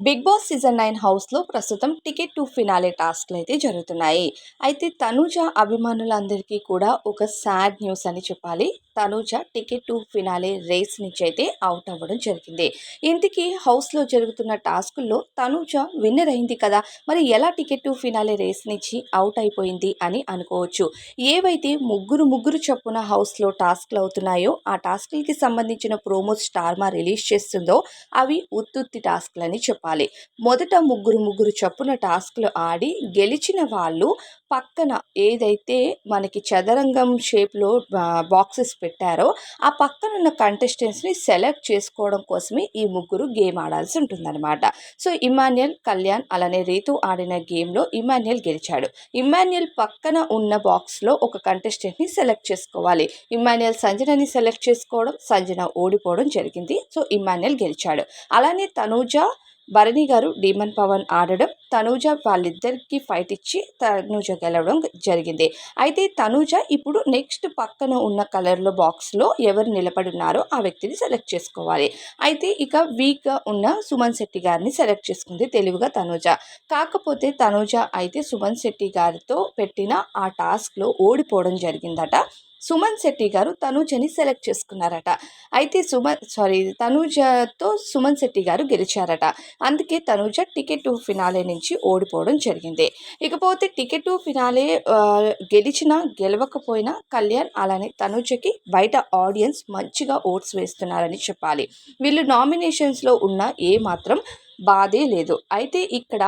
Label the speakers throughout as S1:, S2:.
S1: Big boss season nine హౌస్లో ప్రస్తుతం ticket to finale టాస్క్లు అయితే జరుగుతున్నాయి. అయితే తనూజ అభిమానులందరికీ కూడా ఒక సాడ్ న్యూస్ అని చెప్పాలి. Tanuja ticket to finale race నుంచి అయితే అవుట్ అవ్వడం జరిగింది. ఇంటికి హౌస్లో జరుగుతున్న టాస్కుల్లో తనూజ విన్నర్ అయింది కదా మరి ఎలా టికెట్ టు ఫినాలే రేస్ నుంచి అవుట్ అయిపోయింది అని అనుకోవచ్చు. ఏవైతే ముగ్గురు ముగ్గురు చొప్పున హౌస్లో టాస్క్లు అవుతున్నాయో ఆ టాస్క్లకి సంబంధించిన ప్రోమోస్ స్టార్మా రిలీజ్ చేస్తుందో అవి ఉత్తుత్తి టాస్క్లని చెప్పాలి. చెప్పాలి. మొదట ముగ్గురు ముగ్గురు చొప్పున టాస్క్లు ఆడి గెలిచిన వాళ్ళు పక్కన ఏదైతే మనకి చదరంగం షేప్లో బాక్సెస్ పెట్టారో ఆ పక్కన ఉన్న కంటెస్టెంట్స్ని సెలెక్ట్ చేసుకోవడం కోసమే ఈ ముగ్గురు గేమ్ ఆడాల్సి ఉంటుందన్నమాట. సో ఇమాన్యుయల్ కళ్యాణ్ అలానే రీతు ఆడిన గేమ్లో ఇమాన్యుయల్ గెలిచాడు. ఇమాన్యుయల్ పక్కన ఉన్న బాక్స్లో ఒక కంటెస్టెంట్ని సెలెక్ట్ చేసుకోవాలి. ఇమాన్యుయల్ సంజనని సెలెక్ట్ చేసుకోవడం సంజన ఓడిపోవడం జరిగింది. సో ఇమాన్యుయల్ గెలిచాడు. అలానే తనూజ భరణి గారు డీమన్ పవన్ ఆడడం తనూజ వాళ్ళిద్దరికి ఫైట్ ఇచ్చి తనూజ గెలవడం జరిగింది. అయితే తనూజ ఇప్పుడు నెక్స్ట్ పక్కన ఉన్న కలర్లో బాక్స్లో ఎవరు నిలబడి ఉన్నారో ఆ వ్యక్తిని సెలెక్ట్ చేసుకోవాలి. అయితే ఇక వీక్గా ఉన్న సుమన్ శెట్టి గారిని సెలెక్ట్ చేసుకుంది తెలివిగా తనూజ. కాకపోతే తనూజ అయితే సుమన్ శెట్టి గారితో పెట్టిన ఆ టాస్క్లో ఓడిపోవడం జరిగిందట. సుమన్ శెట్టి గారు తనూజని సెలెక్ట్ చేసుకున్నారట. అయితే సుమన్ సారీ తనూజతో సుమన్ శెట్టి గారు గెలిచారట. అందుకే తనూజ టికెట్ టు ఫినాలే నుంచి ఓడిపోవడం జరిగింది. ఇకపోతే టికెట్ టు ఫినాలే గెలిచినా గెలవకపోయినా కళ్యాణ్ అలానే తనూజకి బయట ఆడియన్స్ మంచిగా ఓట్స్ వేస్తున్నారని చెప్పాలి. వీళ్ళు నామినేషన్స్లో ఉన్న ఏ మాత్రం బాధే లేదు. అయితే ఇక్కడ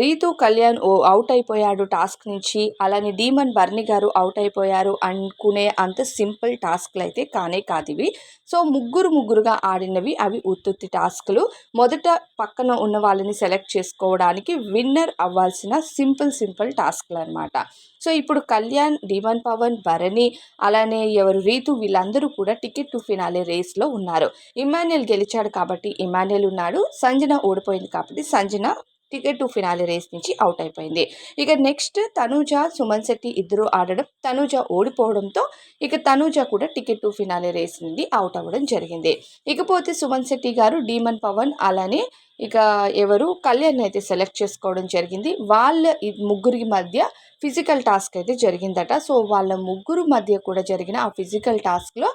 S1: రీతు కళ్యాణ్ ఓ అవుట్ అయిపోయాడు టాస్క్ నుంచి. అలానే డీమన్ బర్ని గారు అవుట్ అయిపోయారు అనుకునే అంత సింపుల్ టాస్క్లు అయితే కానే కాదు ఇవి. సో ముగ్గురు ముగ్గురుగా ఆడినవి అవి ఉత్తుత్తి టాస్క్లు. మొదట పక్కన ఉన్న వాళ్ళని సెలెక్ట్ చేసుకోవడానికి విన్నర్ అవ్వాల్సిన సింపుల్ సింపుల్ టాస్క్లు అనమాట సో ఇప్పుడు కళ్యాణ్ డీమన్ పవన్ భరణి అలానే ఎవరు రీతు వీళ్ళందరూ కూడా టికెట్ టు ఫినాలే రేస్లో ఉన్నారు. ఇమాన్యుయల్ గెలిచాడు కాబట్టి ఇమాన్యుయల్ ఉన్నాడు. సంజన ఓడిపోయింది కాబట్టి Sanjana ticket to finale race నుంచి అవుట్ అయిపోయింది. ఇక నెక్స్ట్ తనూజ సుమన్ శెట్టి ఇద్దరు ఆడడం తనూజ ఓడిపోవడంతో ఇక తనూజ కూడా టికెట్ టు ఫినాలి రేస్ నుండి అవుట్ అవ్వడం జరిగింది. ఇకపోతే సుమన్ శెట్టి గారు డీమన్ పవన్ అలానే ఇక ఎవరు కళ్యాణ్ అయితే సెలెక్ట్ చేసుకోవడం జరిగింది. వాళ్ళ ముగ్గురికి మధ్య ఫిజికల్ టాస్క్ అయితే జరిగిందట. సో వాళ్ళ ముగ్గురు మధ్య కూడా జరిగిన ఆ ఫిజికల్ టాస్క్లో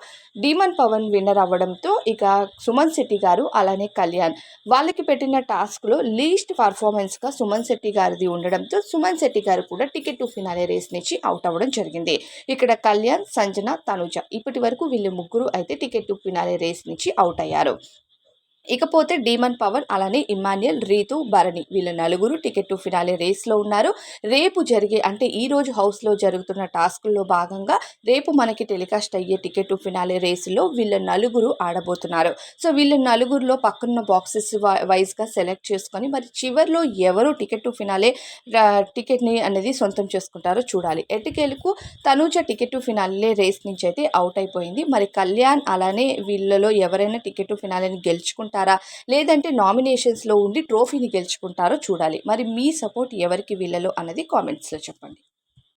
S1: డీమన్ పవన్ విన్నర్ అవ్వడంతో ఇక సుమన్ శెట్టి గారు అలానే కళ్యాణ్ వాళ్ళకి పెట్టిన టాస్క్లో లీస్ట్ పర్ఫార్మెన్స్గా సుమన్ శెట్టి గారిది ఉండడంతో సుమన్ శెట్టి గారు కూడా టికెట్ టు ఫినాలే రేస్ నుంచి అవుట్ అవ్వడం జరిగింది. ఇక్కడ కళ్యాణ్ సంజన తనుజ ఇప్పటి వరకు వీళ్ళు ముగ్గురు అయితే టికెట్ టు ఫినాలే రేస్ నుంచి అవుట్ అయ్యారు. ఇకపోతే డీమన్ పవన్ అలానే ఇమాన్యుయల్ రీతు భరణి వీళ్ళ నలుగురు టికెట్ టు ఫినాలే రేస్లో ఉన్నారు. రేపు జరిగే అంటే ఈ రోజు హౌస్లో జరుగుతున్న టాస్క్లో భాగంగా రేపు మనకి టెలికాస్ట్ అయ్యే టికెట్ టు ఫినాలే రేసులో వీళ్ళ నలుగురు ఆడబోతున్నారు. సో వీళ్ళ నలుగురులో పక్కన బాక్సెస్ వైజ్గా సెలెక్ట్ చేసుకొని మరి చివరిలో ఎవరు టికెట్ టు ఫినాలే టికెట్ని అనేది సొంతం చేసుకుంటారో చూడాలి. ఎటుకేలకు Tanuja ticket to finale race నుంచి అయితే అవుట్ అయిపోయింది. మరి కళ్యాణ్ అలానే వీళ్ళలో ఎవరైనా టికెట్ టు ఫినాలేని గెలుచుకుంటారు గెలుచుకుంటారా? లేదంటే నామినేషన్స్లో ఉండి ట్రోఫీని గెలుచుకుంటారో చూడాలి. మరి మీ సపోర్ట్ ఎవరికి వీళ్ళలో అన్నది కామెంట్స్లో చెప్పండి.